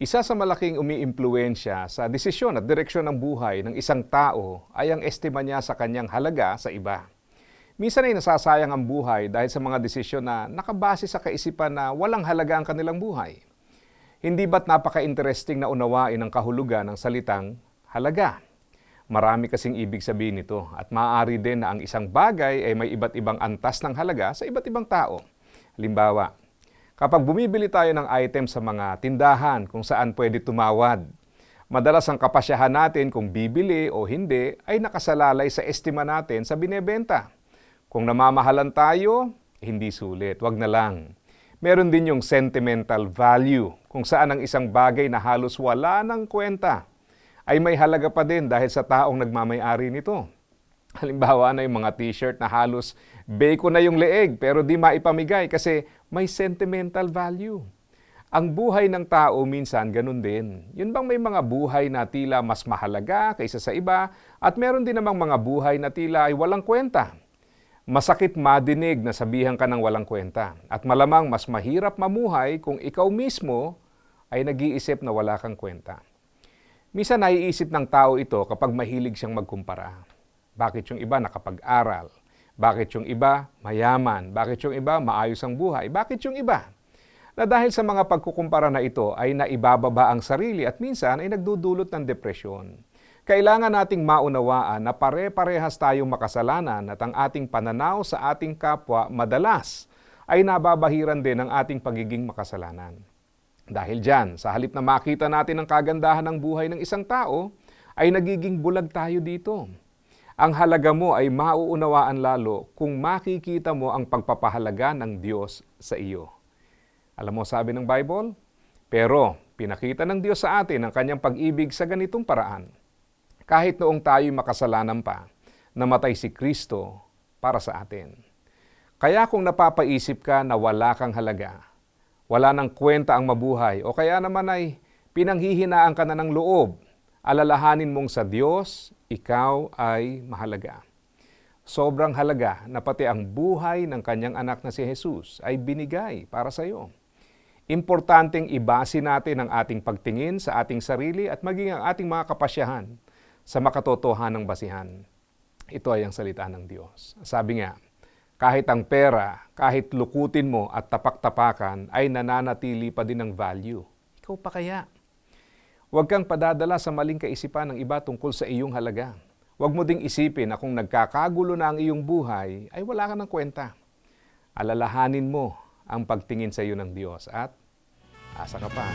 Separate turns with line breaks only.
Isa sa malaking umiimpluensya sa desisyon at direksyon ng buhay ng isang tao ay ang estima niya sa kanyang halaga sa iba. Minsan ay nasasayang ang buhay dahil sa mga desisyon na nakabase sa kaisipan na walang halaga ang kanilang buhay. Hindi ba't napaka-interesting na unawain ang kahulugan ng salitang halaga? Marami kasing ibig sabihin nito at maaari din na ang isang bagay ay may iba't ibang antas ng halaga sa iba't ibang tao. Halimbawa, kapag bumibili tayo ng item sa mga tindahan kung saan pwede tumawad, madalas ang kapasyahan natin kung bibili o hindi ay nakasalalay sa estima natin sa binebenta. Kung namamahalan tayo, hindi sulit, wag na lang. Meron din yung sentimental value, kung saan ang isang bagay na halos wala ng kwenta ay may halaga pa din dahil sa taong nagmamayari nito. Halimbawa na yung mga t-shirt na halos beko na yung leeg pero di maipamigay kasi may sentimental value. Ang buhay ng tao minsan ganun din. Yun bang may mga buhay na tila mas mahalaga kaysa sa iba at meron din namang mga buhay na tila ay walang kwenta. Masakit madinig na sabihan ka ng walang kwenta at malamang mas mahirap mamuhay kung ikaw mismo ay nag-iisip na wala kang kwenta. Misa naiisip ng tao ito kapag mahilig siyang magkumpara. Bakit yung iba nakapag-aral? Bakit yung iba mayaman? Bakit yung iba maayos ang buhay? Bakit yung iba? Na dahil sa mga pagkukumpara na ito ay naibababa ang sarili at minsan ay nagdudulot ng depresyon. Kailangan nating maunawaan na pare-parehas tayong makasalanan at ang ating pananaw sa ating kapwa madalas ay nababahiran din ng ating pagiging makasalanan. Dahil dyan, sa halip na makita natin ang kagandahan ng buhay ng isang tao, ay nagiging bulag tayo dito. Ang halaga mo ay mauunawaan lalo kung makikita mo ang pagpapahalaga ng Diyos sa iyo. Alam mo sabi ng Bible? Pero pinakita ng Diyos sa atin ang kanyang pag-ibig sa ganitong paraan. Kahit noong tayo'y makasalanan pa, namatay si Kristo para sa atin. Kaya kung napapaisip ka na wala kang halaga, wala nang kwenta ang mabuhay, o kaya naman ay pinanghihinaan ka na ng loob, alalahanin mong sa Diyos, ikaw ay mahalaga. Sobrang halaga na pati ang buhay ng kanyang anak na si Jesus ay binigay para sa iyo. Importanteng ibase natin ang ating pagtingin sa ating sarili at maging ang ating mga kapasyahan sa makatotohanang basihan. Ito ay ang salita ng Diyos. Sabi nga, kahit ang pera, kahit lukutin mo at tapak-tapakan ay nananatili pa din ng value. Ikaw pa kaya? Huwag kang padadala sa maling kaisipan ng iba tungkol sa iyong halaga. Huwag mo ding isipin na kung nagkakagulo na ang iyong buhay, ay wala ka ng kwenta. Alalahanin mo ang pagtingin sa iyo ng Diyos at asa ka pa.